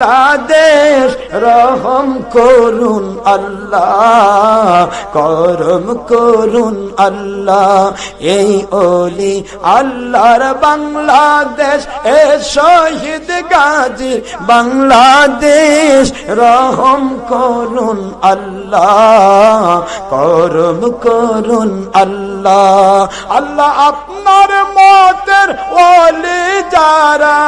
দেশ রহম করুন আল্লাহ, করম করুন আল্লাহ। এই ওলি আল্লাহর বাংলাদেশ, এ শহীদ গাজী বাংলাদেশ, রহম করুন আল্লাহ, করম করুন আল্লাহ। আল্লাহ আপনার মতের ওলি যারা,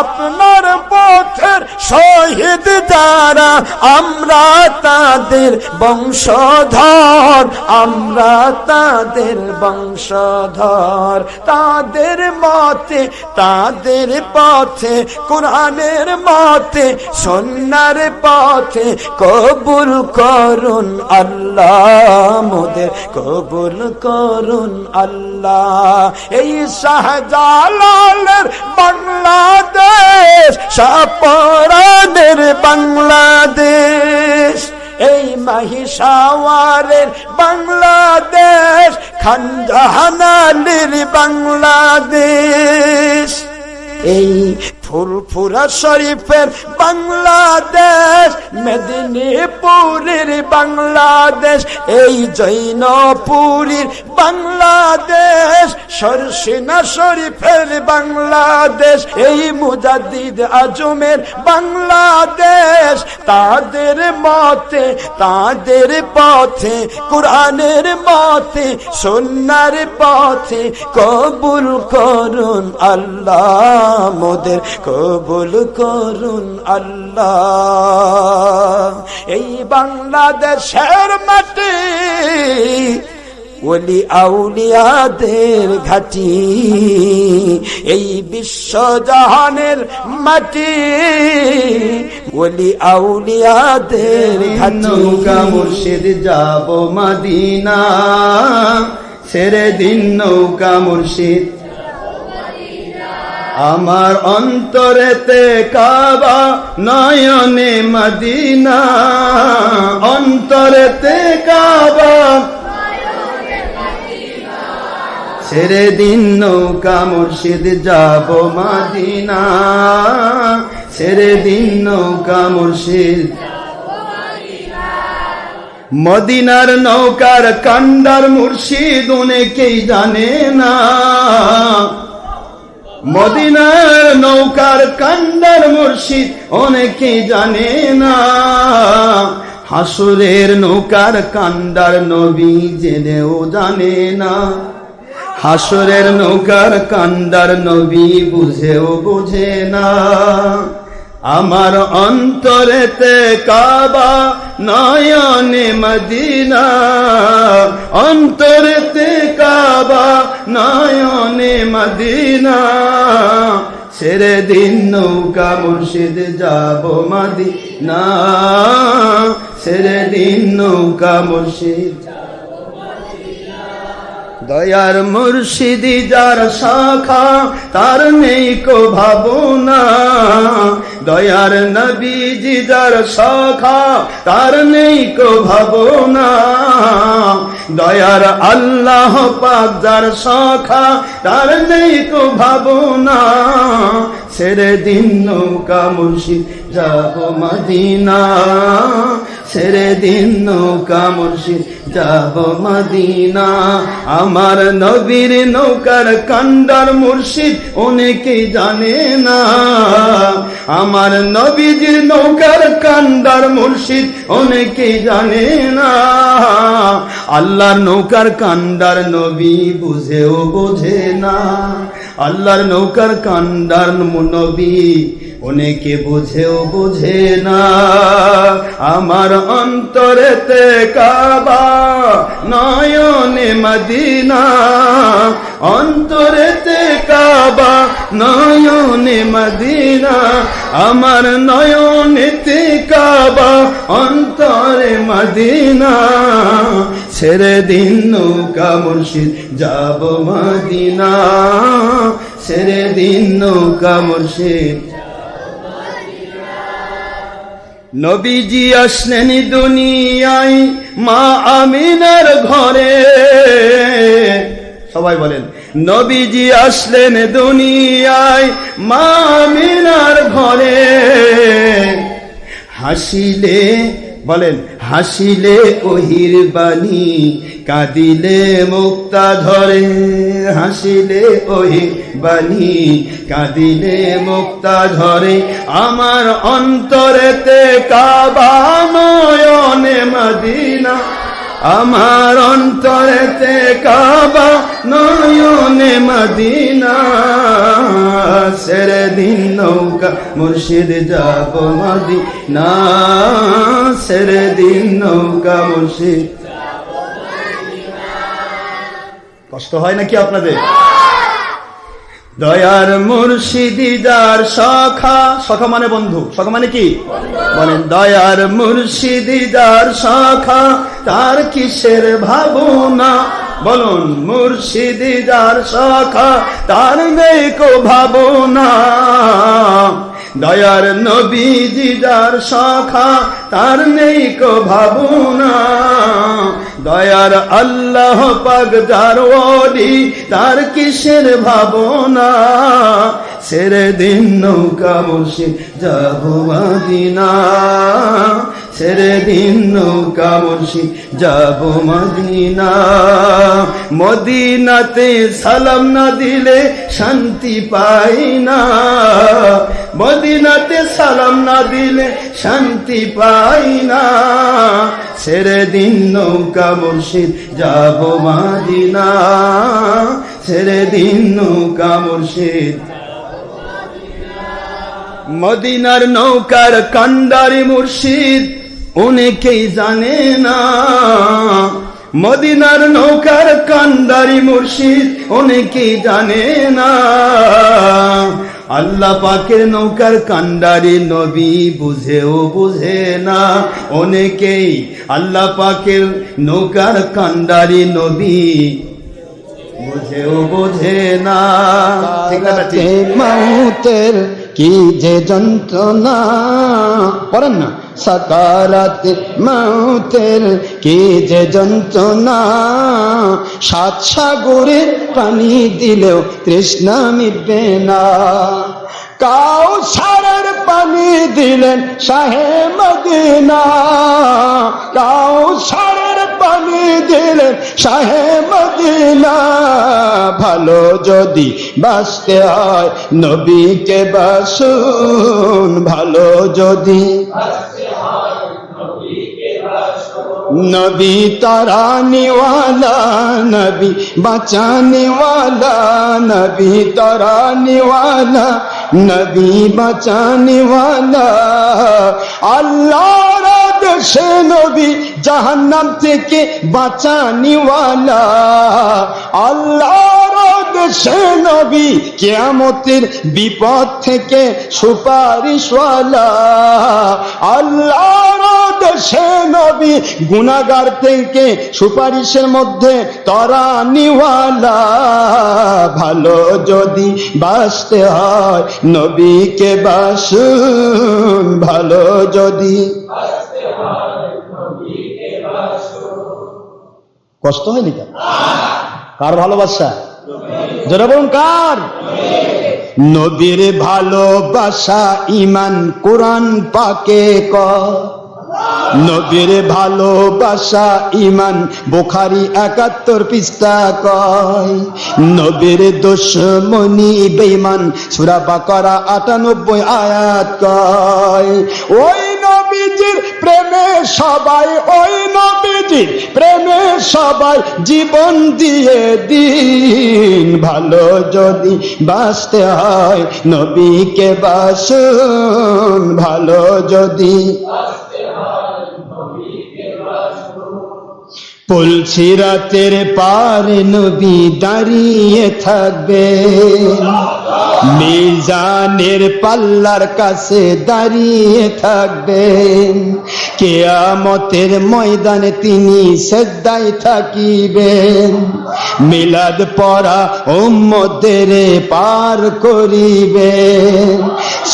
আপনার পথের শহীদ যারা, আমরা তাদের বংশধর, আমরা তাদের বংশধর। তাদের মতে, তাদের পথে, কোরআনের মতে, সন্ন্যার পথে কবুল করুন আল্লাহ মোদের কবুল করুন আল্লাহ। এই শাহজালালের বাংলাদেশ সাপরাদের বাংলাদেশ। এই মাহিসাওয়ারের বাংলাদেশ, খানজাহানালির বাংলাদেশ। এই ফুলফুরা শরীফের বাংলাদেশ, মেদিনীপুরের বাংলাদেশ, এই জৈনপুরীর বাংলাদেশ, সরসিনা শরীফের বাংলাদেশ, এই মুজাদ্দিদ আজমের বাংলাদেশ। তাদের মতে, তাদের পথে, কোরআনের মতে সন্ন্যার পথে কবুল করুন আল্লাহ মোদের কবুল করুন আল্লাহ। এই বাংলাদেশের মাটি ওলি আউলিয়াদের ঘাটি। এই বিশ্বজাহানের মাটি ওলি আউলিয়াদের ঘাটি। মুর্শিদ যাব মদিনা। ছেড়ে দিন নৌকা মুর্শিদ আমার অন্তরেতে কাবা, নয়নে মদিনা। অন্তরেতে কাবা, ছেড়ে দিন নৌকা মুর্শিদ, যাব মদিনা। ছেড়ে দিন নৌকা মুর্শিদ। মদিনার নৌকার কান্ডার মুর্শিদ অনেকেই জানে না। মদিনার নৌকার কান্ডার মুর্শিদ অনেকে জানে না। হাসুরের নৌকার কান্দার নবী জেনেও জানে না। হাসুরের নৌকার কান্দার নবী বুঝেও বুঝে না। আমার অন্তরেতে কাবা, নয়নে মদিনা। অন্তরেতে কাবা, নয়নে মদিনা। ছেড়ে দিন নৌকা মুর্শিদ, যাব মদিনা। ছেড়ে দিন নৌকা মুর্শিদ, দয়ার মুর্শিদি যার শাখা, তার নেই কো ভাবনা। দয়ার নবীজি যার সখা, তার নেই কো ভাবনা। দয়ার আল্লাহ পাক যার সখা, তার নেই কো ভাবনা। ছেড়ে দিন নৌকা মুর্শিদ, যাব মদিনা। ছেড়ে দিন নৌকা মুর্শিদ, যাব মদিনা। আমার নবীর নৌকার কান্ডার মুর্শিদ, অনেকে জানে না। আমার নবীজির নৌকার কান্ডার মুর্শিদ, অনেকে জানে না। আল্লাহর নৌকার কান্ডার নবী বুঝেও বোঝে না। আল্লাহর নৌকার কান্ডার নবী অনেকে বুঝেও বুঝে না। আমার অন্তরেতে কাবা, নয়নে মদিনা। অন্তরেতে কাবা, নয়নে মদিনা। আমার নয়নেতে কাবা, অন্তরে মদিনা। ছেড়ে দিন নৌকা মুর্শিদ, যাব মদিনা। ছেড়ে দিন নৌকা মুর্শিদ, নবীজি আসলেন দুনিয়ায় মা আমিনার ঘরে। সবাই বলেন, নবীজি আসলেন দুনিয়ায় মামিনার ঘরে। হাসিলে, বলেন হাসিলে ওহির বাণী, কাঁদিলে মুক্তা ধরে। হাসিলে ওহির বাণী, কাঁদিলে মুক্তা ধরে। আমার অন্তরেতে কাবা নয়নে মদিনা। আমার অন্তরেতে কাবা নয়নে মদিনা। সেরে দিন নৌকা, মুর্শিদ যাব মদিনা। সেরে দিন নৌকা, মুর্শিদ কষ্ট হয় নাকি আপনাদের? দয়ার মুর্শিদিদার সখা সখা মানে বন্ধু সখা মানে কি? বলেন, দয়ার মুর্শিদিদার সখা তার কিসের ভাবনা? বলুন মুর্শিদিদার সখা তার নেই কো ভাবনা? দয়ার নবীজি যার সখা তার নেই কো ভাবনা। দয়ার আল্লাহ পাক যার ওডি তার কিসের ভাবনা? সেরে দিন নৌকা বসে যাব মাদিনা। সেরে দিন নৌকা বসে, যাব মদিনা। মদিনাতে সালাম না দিলে শান্তি পাই না। মদিনাতে সালাম না দিলে শান্তি পাই না। ছেড়ে দিন নৌকা মুর্শিদ যাব মাদিনা। ছেড়ে দিন নৌকা মুর্শিদ মদিনার নৌকার কান্ডারি মুর্শিদ অনেকেই জানে না। মদিনার নৌকার কান্দারি মুর্শিদ অনেকেই জানে না। আল্লাহ পাকের নৌকার কান্ডারি নবী বুঝেও বুঝে না। অনেকেই আল্লাহ পাকের নৌকার কান্ডারি নবী বুঝেও বোঝে না। মাউতের কি যে যন্ত্রণা? পড়েন না। সাকারাত মাউতের কি যে যন্ত্রণা? সাত সাগরের পানি দিলেও তৃষ্ণা মিটবে না। কাউ সারের পানি দিলেন শাহে মদিনা। কাউ সারের পানি দিলেন শাহে মদিনা। ভালো যদি বাঁচতে হয় নবীকে বাসুন, ভালো যদি নবী তারানিওয়ালা নবী বাঁচানেওয়ালা নবী তারানিওয়ালা নবী বাঁচানেওয়ালা আল্লাহ সে নবী জাহান্নাম থেকে বাঁচানিওয়ালা। আল্লাহর দেশে নবী কেয়ামতের বিপদ থেকে সুপারিশওয়ালা। আল্লাহর দেশে নবী গুনাগার থেকে সুপারিশের মধ্যে তরানিওয়ালা। ভালো যদি বাঁচতে হয় নবীকে বাসুন, ভালো যদি কষ্ট হয়নি কেন কার ভালোবাসা? যারা বলুন কার? নবীর ভালোবাসা ইমান কোরআন পাকে ক। নবীর ভালোবাসা ইমান বুখারি একাত্তর পৃষ্ঠা কয়। নবীর দুশ্মনী বেইমান সুরা বাকারা আটানব্বই আয়াত কয়। ওই নবীজির প্রেমে সবাই ওই নবীজির প্রেমে সবাই জীবন দিয়ে দিন। ভালো যদি বাঁচতে হয় নবীকে বাসুন। ভালো যদি পুলসিরাতের পার নবী দাঁড়িয়ে থাকবে। মিজানের পাল্লার কাছে দাঁড়িয়ে থাকবেন কেয়ামতের ময়দানে তিনি সেদ্দায় থাকিবেন মিলাদ পড়া ওম্মদের পার করিবেন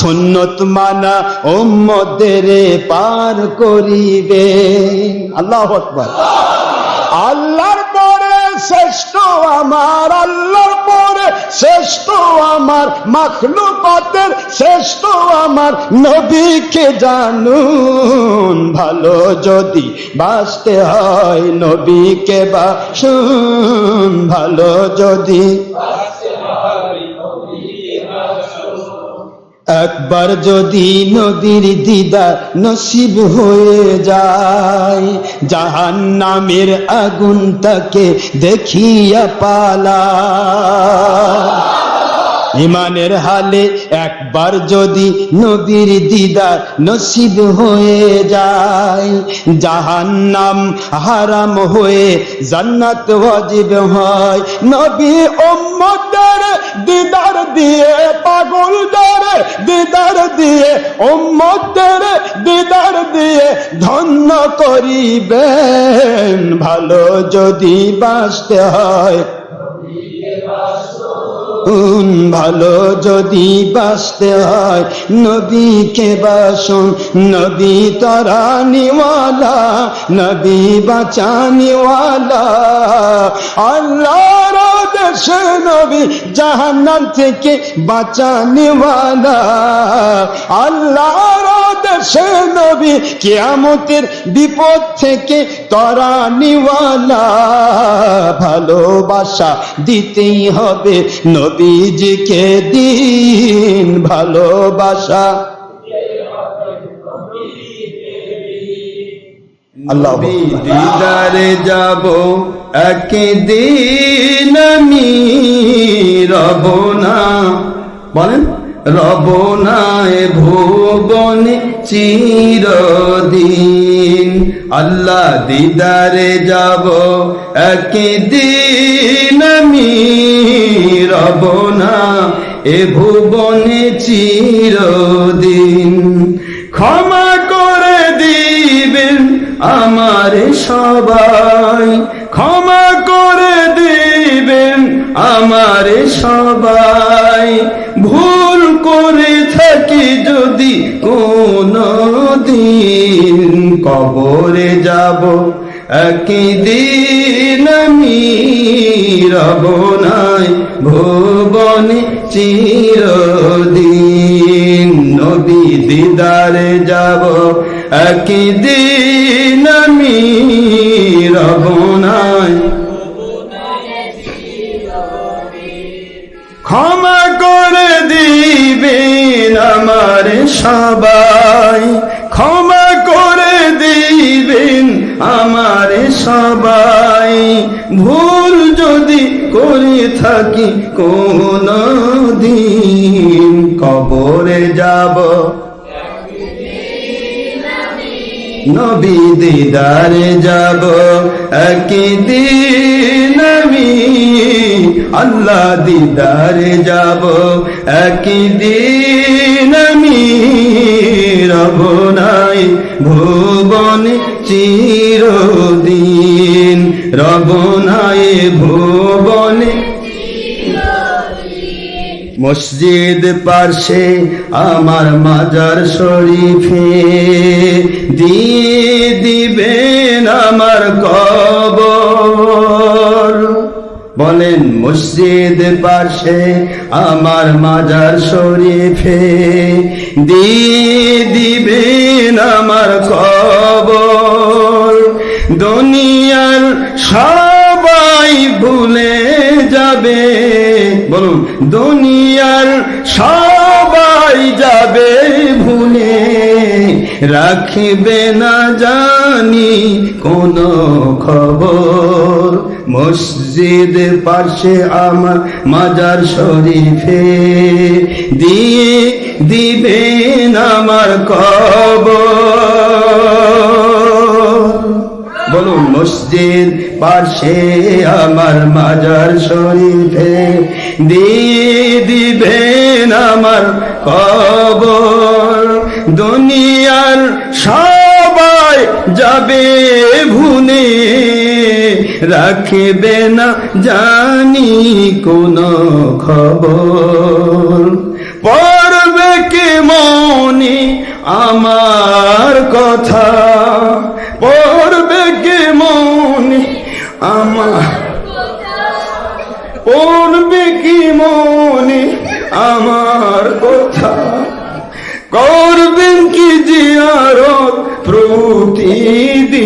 সুন্নত মানা ওম্মদের পার করিবেন আল্লাহ আকবার। আল্লাহর পরে শ্রেষ্ঠ আমার, আল্লাহর পরে শ্রেষ্ঠ আমার, মাখলুকাতের শ্রেষ্ঠ আমার নবীকে জানুন। ভালো যদি বাঁচতে হয় নবীকে বাসুন। ভালো যদি একবার যদি নদীর দিদার নসিব হয়ে যায় জাহান নামের আগুন তাকে দেখিয়া পালা। ইমানের হালে একবার যদি নবীর দিদার নসিব হয়ে যায়, জাহান্নাম হারাম হয়ে জান্নাত ওয়াজিব হয়। নবী উম্মতের দিদার দিয়ে পাগল পাগলদের দিদার দিয়ে, উম্মতের দিদার দিয়ে ধন্য করিবেন। ভালো যদি বাঁচতে হয় ভালো যদি বাঁচতে হয়, নবীকে বাসন। নবী তরানিওয়ালা নবী বাঁচানিওয়ালা আল্লাহ দেশে নবী জাহান্নাম থেকে বাঁচানিওয়ালা আল্লাহ দেশে নবী কিয়ামতের বিপদ থেকে তরানিওয়ালা ভালোবাসা দিতেই হবে নবীজিকে দিন ভালোবাসা। আল্লাহ দিদারে যাব একদিন আমি রব না। বলেন। রব না এ ভুবনে চিরদিন। আল্লাহ দিদারে যাব একদিন আমি রব না এ ভুবনে চিরদিন। ক্ষমা করে দিবেন আমার সবাই, ক্ষমা করে দিবেন আমার সবাই। ভুল কবরে যাব, একদিন আমি রব নাই ভুবনে চিরদিন। নবী দিদারে যাব, একদিন আমি রব নাই। ক্ষমা করে দিবেন আমার সবাই কোন দিন কবরে যাব? নবী দিদারে যাব। একদিন আমি আল্লাহ দিদারে যাব। একদিন আমি রব নাই ভুবন চিরদিন। রব নাই ভুবনে মসজিদ পার্শ্বে আমার মাজার শরীফে দিয়ে দিবেন আমার কবর। বলেন, মসজিদ পার্শ্বে আমার মাজার শরীফে দিয়ে দিবেন আমার কবর। দুনিয়ার সবাই ভুলে যাবে। বলুন, দুনিয়ার সবাই যাবে ভুলে, রাখিবে না জানি কোন খবর। মসজিদ পাশে আমার মাজার শরীফে দিয়ে দিবেন আমার কবর। বলুন, মসজিদ পাশে আমার মাজার শরীফে দিয়ে দিবেন আমার কবর। দুনিয়ার সবাই যাবে ভুনে রাখবে না জানি কোন খবর। পড়বে কে মনে আমার কথা? আমার পড়বে কি মনে? আমার কথা করবেন কি জিয়ারত প্রতিদিন?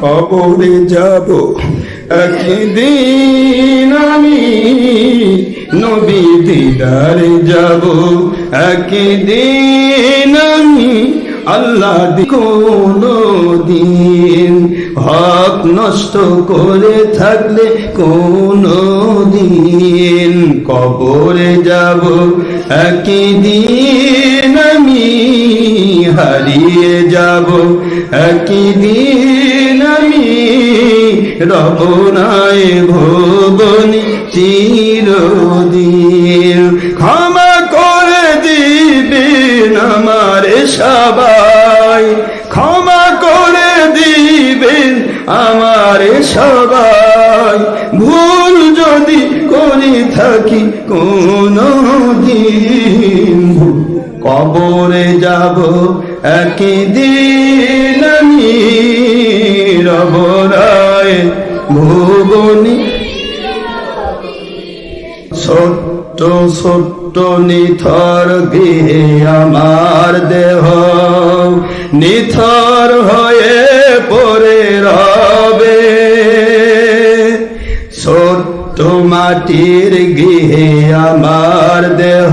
কবরে যাব একদিন আমি, নবী দিদারে যাব একদিন আমি আল্লাহ কোনো দিন হক নষ্ট করে থাকলে কোনো দিন কবরে যাব একই দিন আমি হারিয়ে যাব একদিন আমি রবনায় ভুবনি সবাই ভুল যদি করে থাকি কোনো দিন কবরে যাব একদিন আমি রবরায় ভুবনী। ছোট্ট ছোট্ট নিথর গৃহে আমার দেহ। নিথর হয়ে পড়ে রবে। ছোট্ট মাটির গৃহে আমার দেহ,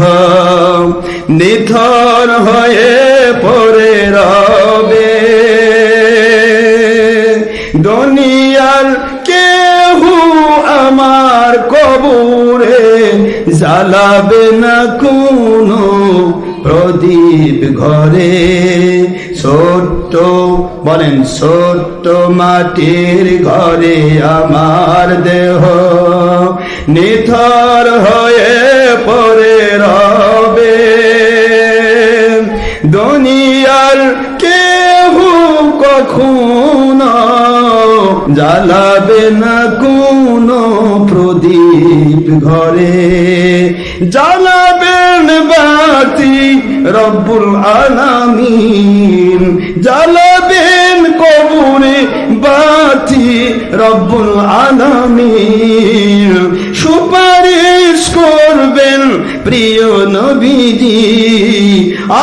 নিথর হয়ে পড়ে রবে। দুনিয়ার কেহু আমার কবুরে জ্বালাবে না কোনো প্রদীপ ঘরে। ছোট্ট, বলেন ছোট্ট মাটির ঘরে আমার দেহ। নিথর হয়ে পরে রবে। দুনিয়ার কেহু কখনো জ্বালাবে না কোনো প্রদীপ ঘরে। জ্বালাবেন বাতি রব্বুল আলামিন। জ্বালাবেন কবরে বাতি রব্বুল আলামিন। সুপারিশ করবেন প্রিয় নবীজি।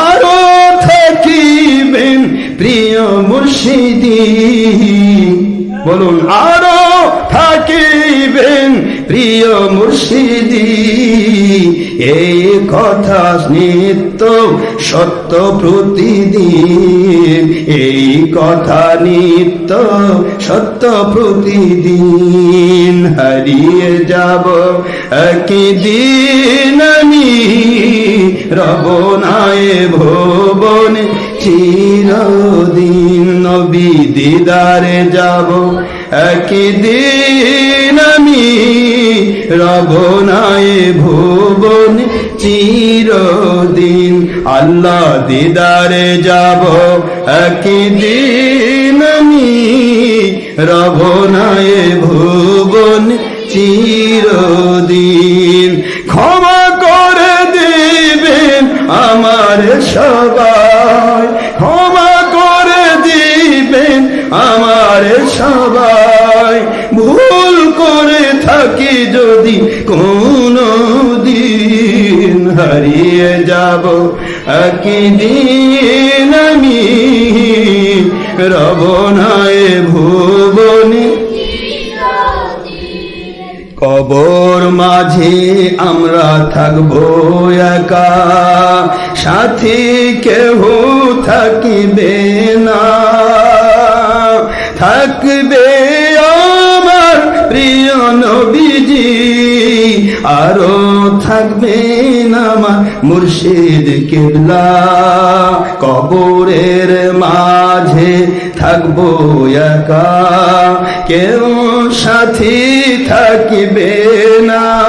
আরও থাকিবেন প্রিয় মুর্শিদি। বলুন, আরও থাকিবেন প্রিয় মুর্শিদি। এই কথা নিত্য সত্য প্রতিদিন। এই কথা নিত্য সত্য প্রতিদিন। হারিয়ে যাব একদিন আমি। রবনায় ভুবনে চিরদিন নবী দিদারে যাব। একদিন আমি রবনায় ভুবনে চিরদিন আল্লাহ দিদারে যাব। একদিন আমি রবনায় ভুবন চিরদিন ক্ষমা করে দিবেন আমার সবাই। ক্ষমা করে দিবেন আমার সবাই। থাকি যদি কোনো দিন হারিয়ে যাব, একদিন আমি রবনায় ভুবনে। কবর মাঝে আমরা থাকব একা, সাথী কেহ থাকিবে না। থাকবে আরও থাকবে আমার মুর্শিদ কেবলা। কবরের মাঝে থাকব একা। কেউ সাথী থাকিবে না।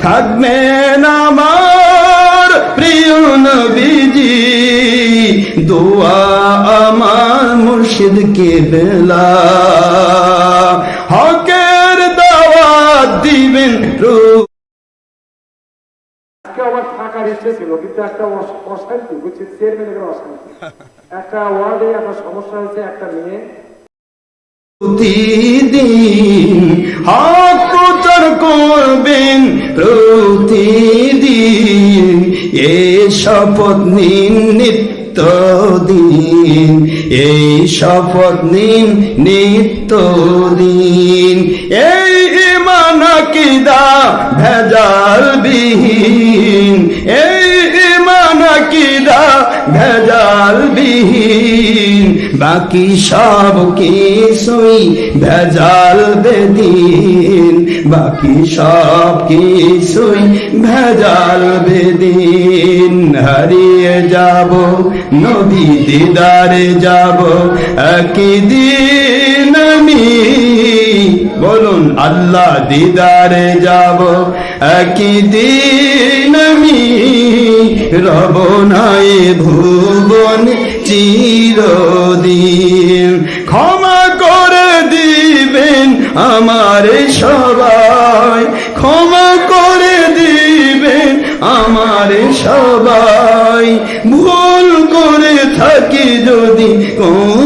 থাকবেন আমার প্রিয় নবীজি। দোয়া আমার মুর্শিদ কেবলা। একটা অশান্তি বুঝছি চেয়ারম্যানের অশান্তি। একটা ওয়ার্ডে একটা সমস্যা হয়েছে একটা মেয়ে। প্রতিদিন হক প্রচার করবেন প্রতিদিন এই শপথ নিন নিত্য দিন এই শপথ নিন নিত্য দিন। এই ইমান কিদা ভেজাল বিহীন এই ভেজাল বিহীন বাকি সব কিছুই ভেজাল বেদিন, বাকি সব কিছুই ভেজাল বেদিন। হারিয়ে যাব, নবী দিদারে যাব একদিন আমি বলুন, আল্লাহ দিদারে যাব। একদিন আমি রব নাই ভুবন চিরদিন। ক্ষমা করে দিবেন আমার সবাই। ক্ষমা করে দিবেন আমার সবাই। ভুল করে থাকি যদি কোনো দিন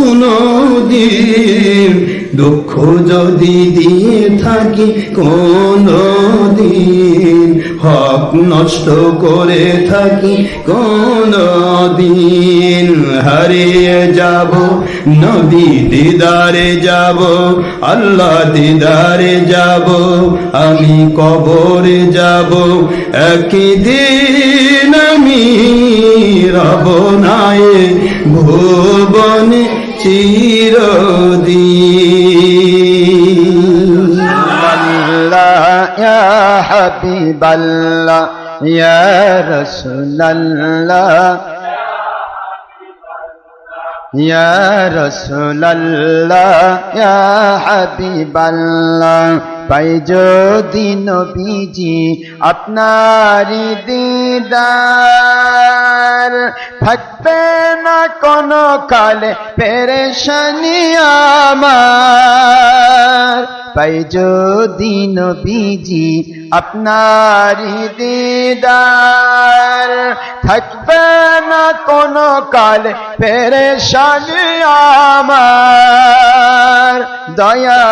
দুঃখ যদি দিয়ে থাকি কোনো দিন হক নষ্ট করে থাকি কোনো দিন হারিয়ে যাব, নদী দিদারে যাব, আল্লাহ দিদারে যাব, আমি কবরে যাব একদিন আমি রব নাই ভুবনে চিরদিন। হাবিব ইয়া রসুল্লাহ ইয়া রসুল্লাহ ইয়া হাবিব আল্লাহ পাই যদি নবীজি আপনার দিদার থাকবে না কোনো কালে, পেরেশানি আমার। পাই যদি নবীজি আপনারি দিদার থাকবে না কোনো কালে। পেরেশানি আমার। দয়া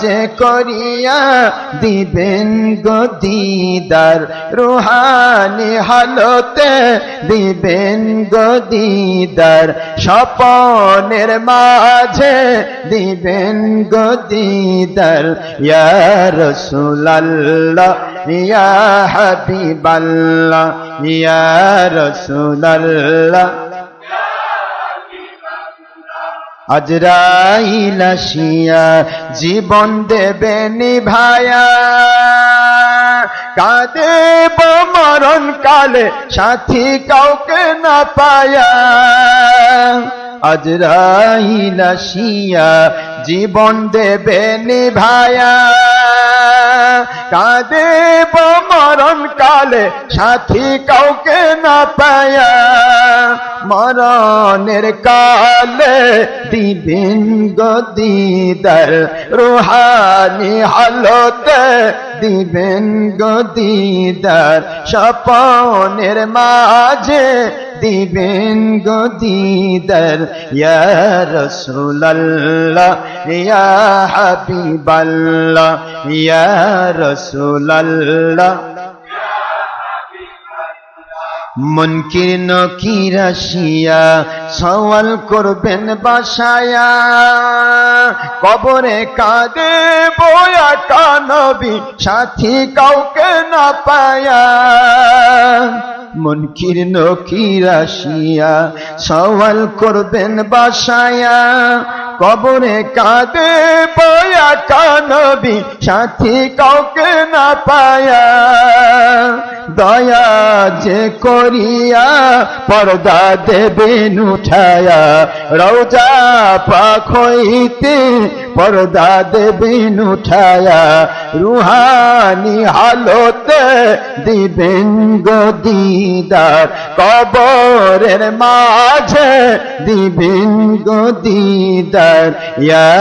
যে করিয়া দিবেন গদিদার রুহানি হালতে দিবেন গদিদার স্বপনের মাঝে দিবেন গদিদার ইয়া রসুলাল্লাহ ইয়া হাবিবাল্লাহ, ইয়া রসুলাল্লাহ। আজরাইল আসিয়া জীবন দেবে নিভায়া। কাঁদে মরণ কালে সাথী কাউকে না পায়া। আজরাইল আসিয়া জীবন দেবে নিভায়া। কাঁদে মরণ কালে সাথী কাউকে না পায়া। মরণের কালে দিবেন গদিদার রুহানি হালতে দিবেন গদিদার স্বপনের মাঝে দিবেন গদিদার ইয়া রসুলাল্লাহ, ইয়া হাবিবাল্লাহ, ইয়া রসুলাল্লাহ। মনকির নকির আসিয়া সওয়াল করবেন বাসায়া, কবরে কাঁদে বয়া কানবি, সাথী কাউকে না পায়া। মনকির নকির আসিয়া, সওয়াল করবেন বাসায়া। কবরে কাঁদে বয়া কানবি, সাথী কাউকে না পায়া। দয়া যে করিয়া, পর্দা দেবেন উঠায়া। রৌজা পাখ হইতে পর্দা দেবেন উঠায়া। রুহানি হালতে দিবেন গদিদার কবরের মাঝে দিবেন গদিদার ইয়া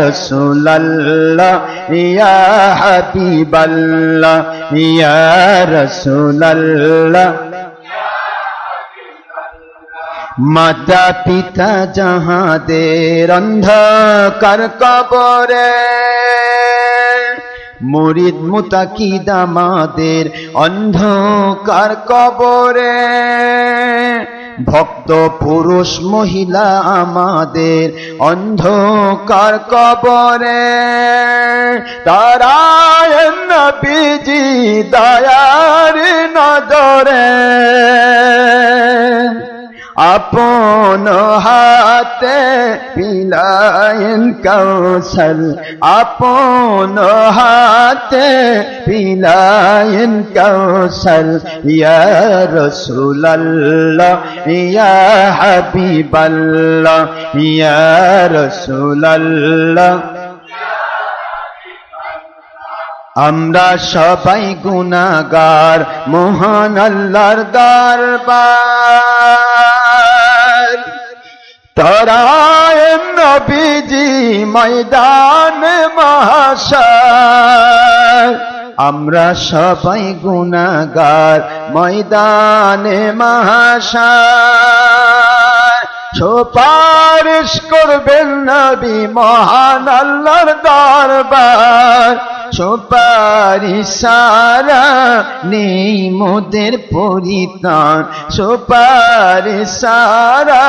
রসুলাল্লাহ, ইয়া হাবিবাল্লাহ, ইয়া রসুলাল্লাহ। মাতা পিতা যাহাদের অন্ধকার কবরে মুরিদ মুতাকিদ আমাদের অন্ধকার কবরে। ভক্ত পুরুষ মহিলা আমাদের অন্ধকার কবরে। তারায় নবীজি দয়ার নদরে আপন হাতে পিলায়ন কৌশল আপন হাতে পিলায়ন কৌশল ইয়া রসুল্লাহ ইয়া হাবিবাল্লাহ, ইয়া রসুল্লাহ আমরা সবাই গুনাগার মহান আল্লাহর দরবার। তরায় নবীজি ময়দান মহাশ আমরা সবাই গুণাগার ময়দানে মহাশার সুপারিশ করবেন নবী মহান আল্লাহর দরবার। সুপারিশ সারা নেই মোদের পরিত্রাণ। সুপারিশ সারা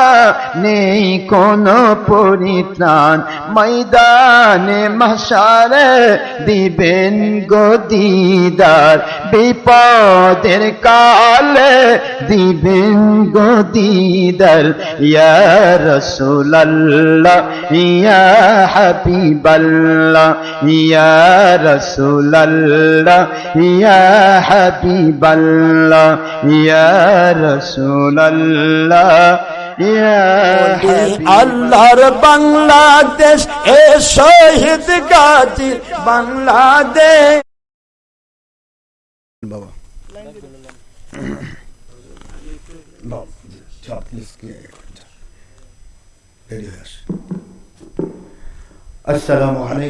নেই কোনো পরিত্রাণ। ময়দানে মশার দিবেন গদিদার বিপদের কালে দিবেন গদিদার ইয়া রসুলাল্লাহ ইয়া হাবিবাল্লাহ ইয়া রসুলাল্লাহ ইয়া হাবিবাল্লাহ ইয়া রসুলাল্লাহ ইয়া আল্লাহর বাংলাদেশ এ শহীদ গাজী বাংলাদেশ বাবা ediyor. Esselamu Aleyküm.